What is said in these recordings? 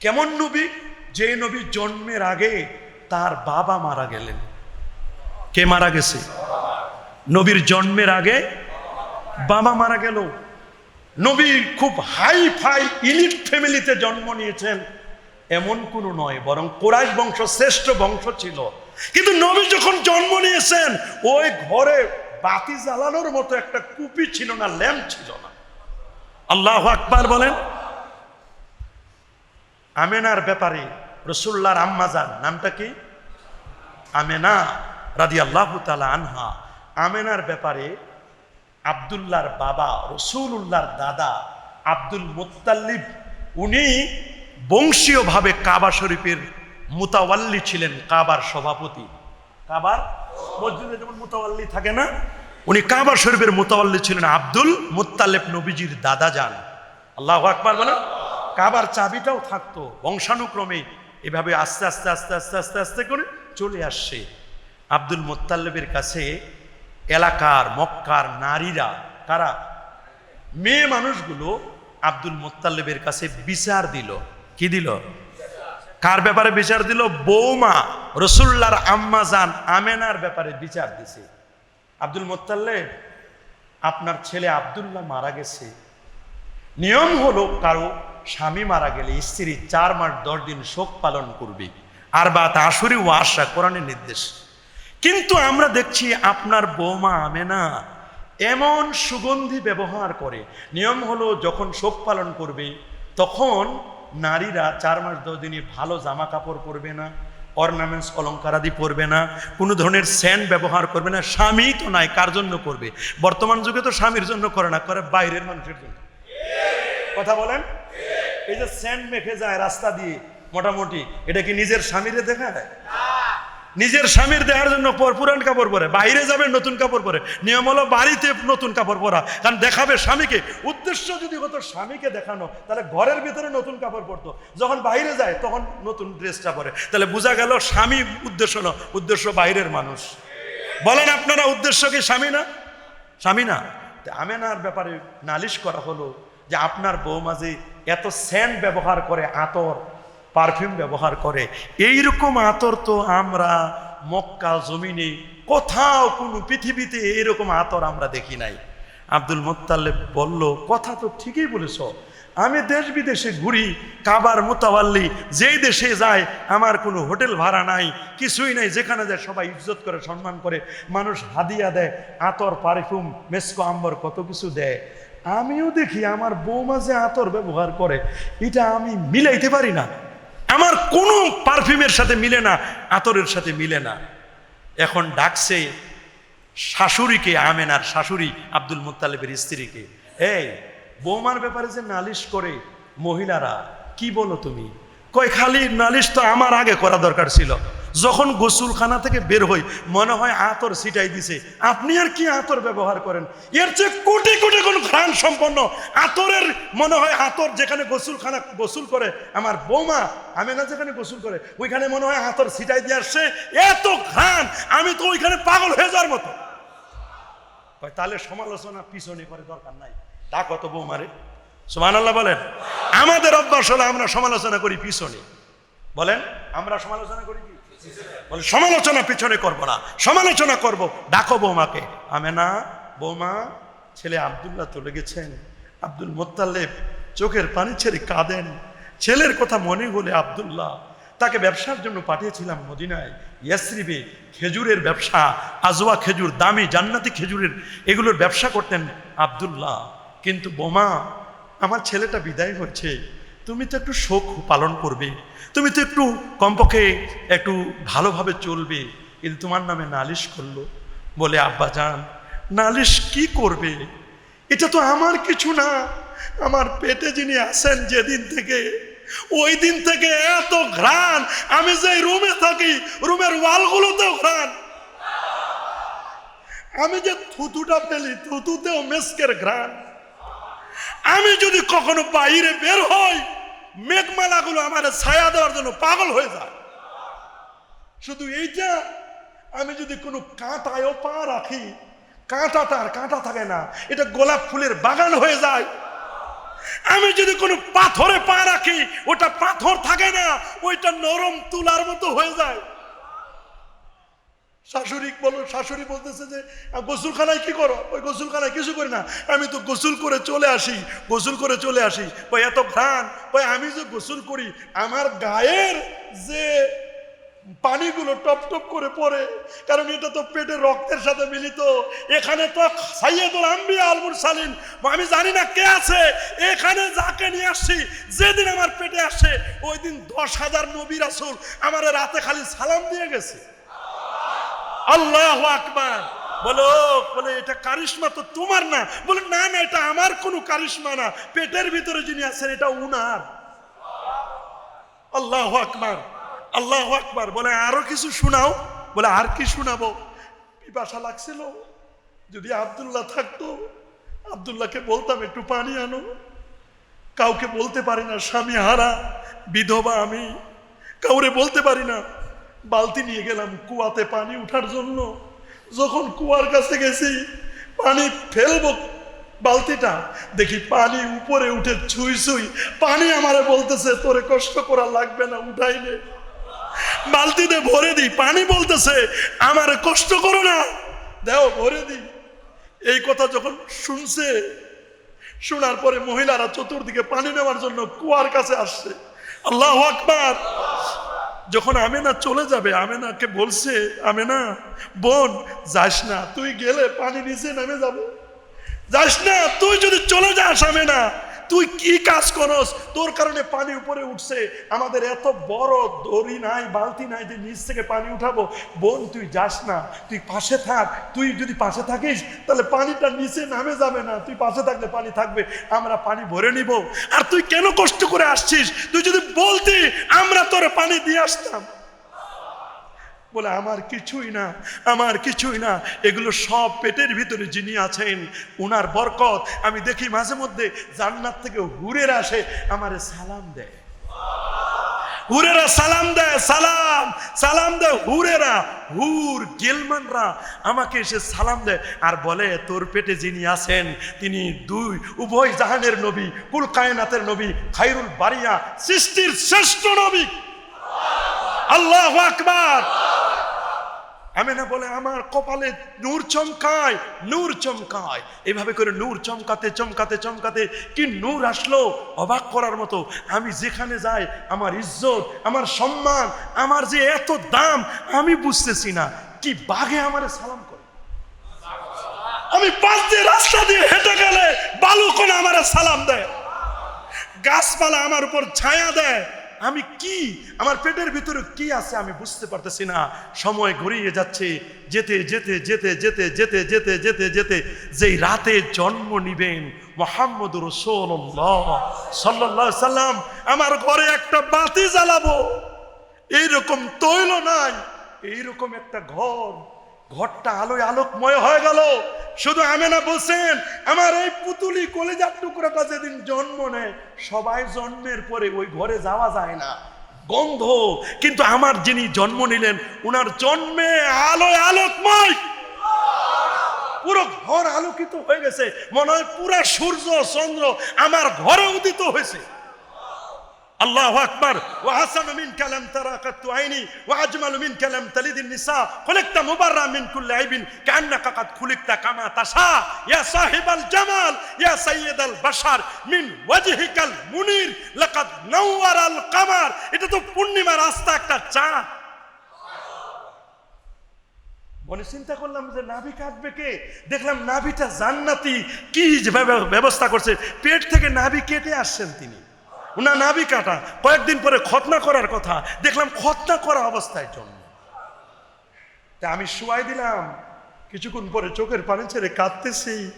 কেমন নবী? যে নবী জন্মের আগে তার বাবা মারা গেলেন। কে মারা গেছে? নবীর জন্মের আগে বাবা মারা গেল। নবী খুব হাই ফাই ইলিট ফ্যামিলিতে জন্ম নিয়েছেন। এমন কোনো নয়, বরং কোরাইশ বংশ শ্রেষ্ঠ বংশ ছিল। কিন্তু নবী যখন জন্ম নিয়েছেন, ওই ঘরে বাতি জ্বালানোর মতো একটা কুপি ছিল না, ল্যাম্প ছিল না। আল্লাহ আকবার বলেন আমেনার ব্যাপারে রসুল্লার আম্মাজান নামটা কি? আমেনা রাদি আল্লাহ আনহা। আমেনার ব্যাপারে আবদুল্লাহর বাবা রসুল্লাহর দাদা আব্দুল মুত্তাল্লিব উনি বংশীয়ভাবে কাবা শরীফের মুতাওয়াল্লি ছিলেন, কাবার সভাপতি। কাবার? মসজিদে যেমন মুতাওয়াল্লি থাকে না, উনি কাবা শরীফের মুতাওয়াল্লি ছিলেন আব্দুল মুত্তালেব নবীজির দাদা যান। আল্লাহ আকবার বলেন। কাবার চাবিটাও থাকতো। বংশানুক্রমে এভাবে আস্তে আস্তে আস্তে আস্তে আস্তে আস্তে করে চলে আসছে। আব্দুল মোত্তাল্লেবের কাছে এলাকার মক্কার নারীরা, কারা? মেয়ে মানুষগুলো আব্দুল মোত্তাল্লেবের কাছে বিচার দিল। কি দিল? কার ব্যাপারে বিচার দিল? বৌমা রসুল্লার আম্মা জান আমেনার ব্যাপারে বিচার দিছে। আব্দুল মোত্তাল্লেব আপনার ছেলে আব্দুল্লাহ মারা গেছে। নিয়ম হলো কারও স্বামী মারা গেলে স্ত্রী চার মাস দশ দিন শোক পালন করবে। আর বা আসরি ও আশা কোরআনের নির্দেশ। কিন্তু আমরা দেখছি আপনার বৌমা আমেনা এমন সুগন্ধি ব্যবহার করে। নিয়ম হলো যখন শোক পালন করবে, তখন নারীরা চার মাস দশ দিনই ভালো জামা কাপড় পরবে না, অর্নামেন্টস অলঙ্কারাদি পরবে না, কোনো ধরনের স্যান্ড ব্যবহার করবে না, স্বামী তো নাই, কার জন্য করবে? বর্তমান যুগে তো স্বামীর জন্য করে না, করে বাইরের মানুষের জন্য। কথা বলেন? এই যে স্যান্ড মেখে যায় রাস্তা দিয়ে, মোটামুটি, এটা কি নিজের স্বামীরে দেখায়? নিজের স্বামীর দেখার জন্য পর- পুরান কাপড় পরে, বাইরে যাবে, নতুন কাপড় পরে। নিয়ম হলো বাড়িতে নতুন কাপড় পরা, কারণ দেখাবে স্বামীকে। উদ্দেশ্য যদি হতো স্বামীকে দেখানো, তাহলে ঘরের ভিতরে নতুন কাপড় পরতো। যখন বাইরে যায়, তখন নতুন ড্রেসটা পরে। তাহলে বোঝা গেল স্বামী উদ্দেশ্য না, উদ্দেশ্য বাইরের মানুষ। বলেন আপনারা, উদ্দেশ্য কি স্বামী না? স্বামী না। আমেনার ব্যাপারে নালিশ করা হলো যে আপনার বৌমা যে এত স্যান্ড ব্যবহার করে, আতর পারফিউম ব্যবহার করে। এইরকম আতর তো আমরা মক্কা জমিনে কোথাও কোনো পৃথিবীতে এরকম আতর আমরা দেখি নাই। আব্দুল মোত্তালেব বলল, কথা তো ঠিকই বলেছ। আমি দেশ বিদেশে ঘুরি, কাবার মোতাবাল্লি, যেই দেশে যায় আমার কোনো হোটেল ভাড়া নাই, কিছুই নাই, যেখানে যায় সবাই ইজ্জত করে, সম্মান করে, মানুষ হাদিয়া দেয়, আতর পারফিউম মেসকো, আম্বর কত কিছু দেয়। আমিও দেখি আমার বৌমা যে আতর ব্যবহার করে, এটা আমি মিলাইতে পারি না। আমার কোনো পারফিউমের সাথে মিলে না, আতরের সাথে মিলে না। এখন ডাকছে শাশুড়িকে, আমেনার শাশুড়ি আব্দুল মুত্তালেবের স্ত্রীকে। এই, বৌমার ব্যাপারে যে নালিশ করে মহিলারা, কি বলো তুমি? কয়, খালি নালিশ তো আমার আগে করা দরকার ছিল। যখন গোসুলখানা থেকে বের হই, মনে হয় আতর ছিটাই দিছে। আপনি আর কি আতর ব্যবহার করেন? এর চেয়ে কোটি কোটি কোন ঘ্রাণ সম্পন্ন আতরের, মনে হয় আতর যেখানে গোসুলখানা গোসুল করে, আমার বৌমা, আমি না যেখানে গোসল করে, ওইখানে মনে হয় আতর ছিটাই দিয়ে আসছে। এত ঘ্রাণ, আমি তো ওইখানে পাগল হয়ে যাওয়ার মতো। তাহলে সমালোচনা পিছনে করে দরকার নাই। তা কত বৌমারে সুমান আল্লাহ বলেন। আমাদের অভ্যাস হলো আমরা সমালোচনা করি পিছনে। বলেন, আমরা সমালোচনা করি কি? বলে, সমালোচনা পিছনে করব না, সমালোচনা করব। ডাকো বৌমাকে। আমি না বৌমা, ছেলে আবদুল্লাহ চলে গেছেন আব্দুল মোত্তালেব চোখের পানি ছেড়ে কাঁদেন। ছেলের কথা মনে হলে আবদুল্লাহ তাকে ব্যবসার জন্য পাঠিয়েছিলাম মদিনায়। ইয়াসরিবে খেজুরের ব্যবসা আজওয়া খেজুর, দামি জান্নাতি খেজুরের, এগুলোর ব্যবসা করতেন আবদুল্লাহ। কিন্তু বোমা, আমার ছেলেটা বিদায় হয়েছে। তুমি তো একটু শোক পালন করবে। তুমি তো একটু কমপক্ষে একটু ভালোভাবে চলবে। কিন্তু তোমার নামে নালিশ করল, বলে, আব্বা যান নালিশ কি করবে? এটা তো আমার কিছু না। আমার পেটে যিনি আসেন যেদিন থেকে, ওই দিন থেকে এত ঘ্রাণ। আমি যে রুমে থাকি, রুমের ওয়ালগুলোতেও ঘ্রাণ। আমি যে থুতুটা ফেলি থুতুতেও মেসকের ঘ্রাণ। আমি যদি কখনো বাইরে বের হই মেঘমালাগুলো আমার ছায়া দেওয়ার জন্য পাগল হয়ে যায়। শুধু এইটা, আমি যদি কোনো কাঁটায়ও পা রাখি, কাঁটা তার কাঁটা থাকে না, এটা গোলাপ ফুলের বাগান হয়ে যায়। আমি যদি কোনো পাথরে পা রাখি, ওটা পাথর থাকে না, ওইটা নরম তুলার মতো হয়ে যায়। শাশুড়ি বলো, শাশুড়ি বলতেছে যে গোসলখানায় কি করো? ওই গোসলখানায় কিছু করি না। আমি তো গোসল করে চলে আসি, গোসল করে চলে আসি। ওই এত ঘ্রাণ। ওই আমি যে গোসল করি, আমার গায়ের যে পানিগুলো টপ টপ করে পড়ে, কারণ এটা তো পেটের রক্তের সাথে মিলিত। এখানে তো সাইয়েদুল আম্বিয়া আলমুর মুরসালিন। আমি জানি না কে আছে। এখানে যাকে নিয়ে আসছি, যেদিন আমার পেটে আসে, ওই দিন দশ হাজার নবী রাসূল আমার রাতে খালি সালাম দিয়ে গেছে। আল্লাহ আকবার। বলো, বলে, এটা কারিশমা তো তোমার না। বলে, না না, এটা আমার কোনো কারিশমা না। পেটের ভিতরে যিনি আছেন, এটা উনার। আল্লাহ আকবার আল্লাহ আকবার। বলে, আরও কিছু শোনাও। বলে, আর কি শোনাবো? পিপাসা লাগছিল? যদি আব্দুল্লাহ থাকতো, আব্দুল্লাহকে বলতাম, একটু পানি আনো। কাউকে বলতে পারি না, স্বামী হারা, বিধবা আমি। কাউরে বলতে পারি না বালতি নিয়ে গেলাম কুয়াতে পানি উঠার জন্য। যখন কুয়ার কাছে গেছি, পানি ফেলব বালতিটা। দেখি পানি উপরে উঠে ছুঁই ছুঁই, পানি আমারে বলতেছে, তোরে কষ্ট করা লাগবে না, উঠাই নে। বালতিতে ভরে দিই, পানি বলতেছে, আমারে কষ্ট করো না। দেও, ভরে দিই। এই কথা যখন শুনছে, শোনার পরে মহিলারা চতুর্দিকে পানি নেওয়ার জন্য কুয়ার কাছে আসছে। আল্লাহ আকবার। যখন আমেনা চলে যাবে, আমেনাকে বলছে, আমেনা, বোন, যাস না, তুই গেলে পানি নিচে নেমে যাব। যাস না, তুই যদি চলে যাস, আমেনা তুই কি কাজ করস? তোর কারণে পানি উপরে উঠছে। আমাদের এত বড় দড়ি নাই, বালতি নাই যে নিচ থেকে পানি উঠাবো। বোন, তুই যাস না। তুই পাশে থাক। তুই যদি পাশে থাকিস, তাহলে পানিটা নিচে নামে যাবে না। তুই পাশে থাকলে পানি থাকবে। আমরা পানি ভরে নিব। আর তুই কেন কষ্ট করে আসছিস? তুই যদি বলতি, আমরা তোর পানি দিয়ে আসতাম। বলে, আমার কিছুই না, আমার কিছুই না। এগুলো সব পেটের ভিতরে যিনি আছেন, উনার বরকত। আমি দেখি মাঝে মধ্যে জান্নাত থেকে হুরের আসে, আমারে সালাম দেয়। হুরেরা সালাম দেয়, সালাম সালাম দেয় হুরেরা, হুর গেলমানরা আমাকে এসে সালাম দেয়। আর বলে, তোর পেটে যিনি আছেন, তিনি দুই উভয় জাহানের নবী, কুল কায়নাতের নবী খাইরুল বারিয়া, সৃষ্টির শ্রেষ্ঠ নবী। আল্লাহ আকবার। আমি না বলে, আমার কপালে নূর চমকায় নূর চমকায়। এভাবে করে নূর চমকাতে চমকাতে চমকাতে কি নূর আসলো? অবাক করার মতো। আমি যেখানে যাই, আমার ইজ্জত, আমার সম্মান, আমার যে এত দাম, আমি বুঝতেছি না। কি বাঘে আমারে সালাম করে? আমি পাঁচ দিয়ে রাস্তা দিয়ে হেঁটে গেলে বালু কোন আমার সালাম দেয়। গাছপালা আমার উপর ছায়া দেয়। আমি কি? আমার পেটের ভিতরে কি আছে আমি বুঝতে পারতেছি না। সময় ঘুরিয়ে যাচ্ছে। যেতে যেতে যেতে যেতে যেতে যেতে যেতে যেতে। যেই রাতে জন্ম নিবেন মোহাম্মদ রসোল্লাহ সাল্লাহ সাল্লাম, আমার ঘরে একটা বাতি জ্বালাবো। এইরকম তৈল নাই, এইরকম একটা ঘর। ঘরটা আলোয় আলোকময় হয়ে গেল। শুধু আমেনা বলছেন, আমার এই পুতুলি কলেজার টুকরাটা যেদিন জন্ম নেয়, সবাই জন্মের পরে ওই ঘরে যাওয়া যায় না। গন্ধ, কিন্তু আমার যিনি জন্ম নিলেন, উনার জন্মে আলোয় আলোকময়। পুরো ঘর আলোকিত হয়ে গেছে। মনে হয় পুরো সূর্য, চন্দ্র আমার ঘরে উদিত হয়েছে। আল্লাহ আকবর। ওয়াহাসান মিন কালাম তারা কাতু আইনি ওয়াজমাল মিন কালাম তালিদিন নিসা, খুলিকতা মুবাররা মিন কুল্লি আইবিন কান্নাকা কাদ খুলিকতা কামা তাশা। ইয়া সাহিবাল জামাল, ইয়া সাইয়্যিদাল বাশার, মিন ওয়াজহিকাল মুনির, লাকাদ নাওয়ারাল কামার। এটা তো পূর্ণিমার রাস্তা, একটা চাঁদ। মনে চিন্তা করলাম যে নাভি কাটবে কে? দেখলাম নাভিটা জান্নাতি, কি ব্যবস্থা করছে। পেট থেকে নাভি কেটে আসছেন তিনি। উনার নাভি কাটা, কয়েকদিন পরে খতনা করার কথা। দেখলাম খতনা করা অবস্থায় জন্ম। তা আমি শুয়াই দিলাম। কিছুক্ষণ পরে চোখের পানি ছেড়ে কাঁদতেছি।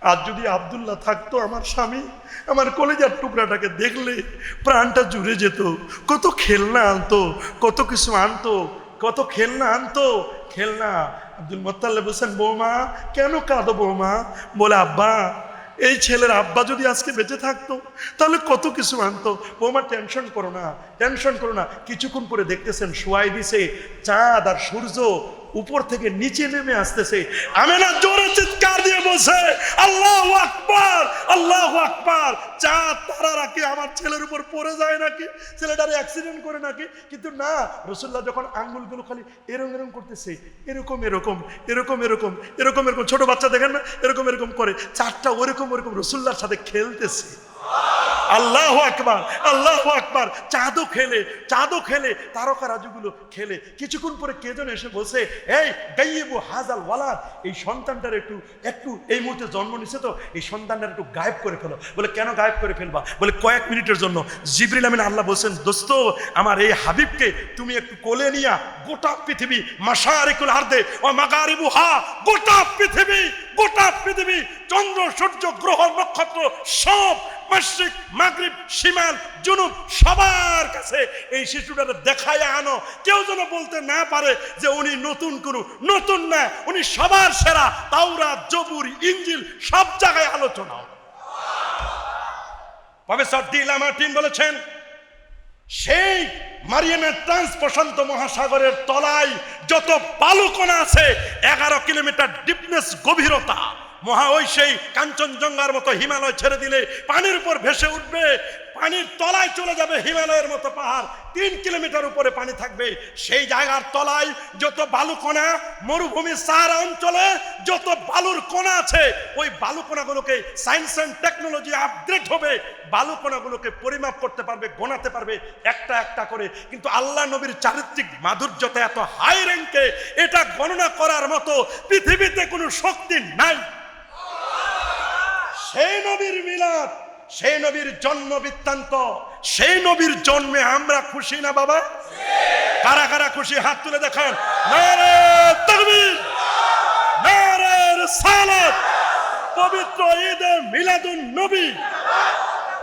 আর যদি আব্দুল্লাহ থাকতো আমার স্বামী, আমার কলেজার টুকরাটাকে দেখলে প্রাণটা জুড়ে যেত। কত খেলনা আনতো, কত কিছু আনতো, কত খেলনা আনতো। খেলনা। আব্দুল মোত্তাল্লে বলছেন, বৌমা, কেন কাঁদো বৌমা? বলে, আব্বা এই ছেলের আব্বা যদি আজকে বেঁচে থাকতো, তাহলে কত কিছু আনতো। বৌমা, টেনশন করো না, টেনশন করো না। কিছুক্ষণ পরে দেখতেছেন শোয়াই দিছে চাঁদ আর সূর্য উপর থেকে নিচে নেমে আসতেছে। আমেনা জোরে চিৎকার দিয়ে বসে আল্লাহ আকবার আল্লাহ আকবার। চাঁদ তারারা কি আমার ছেলের উপর পড়ে যায় নাকি? ছেলেটার অ্যাক্সিডেন্ট করে নাকি? কিন্তু না রসুল্লাহ যখন আঙ্গুলগুলো খালি এরম এরম করতেছে, এরকম এরকম এরকম এরকম এরকম এরকম, ছোট বাচ্চা দেখেন না, এরকম এরকম করে চারটা ওরকম ওরকম রসুল্লার সাথে খেলতেছে। আল্লাহ আকবার আল্লাহ আকবার। চাঁদও খেলে চাঁদও খেলে, তারকা রাজুগুলো খেলে। কিছুক্ষণ পরে কে যেন এসে বলছে, এই গাইয়েবু হাজাল ওয়ালাদ, এই সন্তানটার একটু একটু এই মুহূর্তে জন্ম নিছে তো, এই সন্তানটার একটু গায়েব করে ফেলো। বলে, কেন গায়েব করে ফেলবা? বলে, কয়েক মিনিটের জন্য। জিবরিল আমিন আল্লাহ বলছেন, দোস্ত, আমার এই হাবিবকে তুমি একটু কোলে নিয়া গোটা পৃথিবী মাসারিকুল হারদে ও মাগারিবু হা, গোটা পৃথিবী গোটা পৃথিবী, চন্দ্র, সূর্য, গ্রহ, নক্ষত্র, সব মসজিদ মাগরিব শিমাল জুনুব, সবার কাছে এই শিশুটাকে দেখায় আনো। কেউ যেন বলতে না পারে যে উনি নতুন কোনো নতুন না, উনি সবার সেরা। তাওরা জবুর, ইঞ্জিল, সব জায়গায় আলোচনা। প্রফেসর ডিলা মার্টিন বলেছেন, সেই মারিয়ানা ট্রান্স প্রশান্ত মহাসাগরের তলায় যত বালুকণা আছে, এগারো কিলোমিটার ডিপনেস গভীরতা। মহা ওই সেই কাঞ্চনজঙ্ঘার মতো হিমালয় ছেড়ে দিলে পানির উপর ভেসে উঠবে, পানির তলায় চলে যাবে হিমালয়ের মতো পাহাড়। তিন কিলোমিটার উপরে পানি থাকবে। সেই জায়গার তলায় যত বালুকণা মরুভূমি সাহারা অঞ্চলে যত বালুর কণা আছে, ওই বালুকণাগুলোকে সায়েন্স অ্যান্ড টেকনোলজি আপগ্রেড হবে। বালুকণাগুলোকে পরিমাপ করতে পারবে, গোনাতে পারবে, একটা একটা করে। কিন্তু আল্লাহ নবীর চারিত্রিক মাধুর্যতা এত হাই র্যাঙ্কে এটা গণনা করার মতো পৃথিবীতে কোনো শক্তি নাই। সেই নবীর মিলাদ, সেই নবীর জন্ম বৃত্তান্ত, সেই নবীর জন্মে আমরা খুশি না বাবা? কারা কারা খুশি? হাত তুলে দেখান। পবিত্র ঈদে মিলাদুন নবী।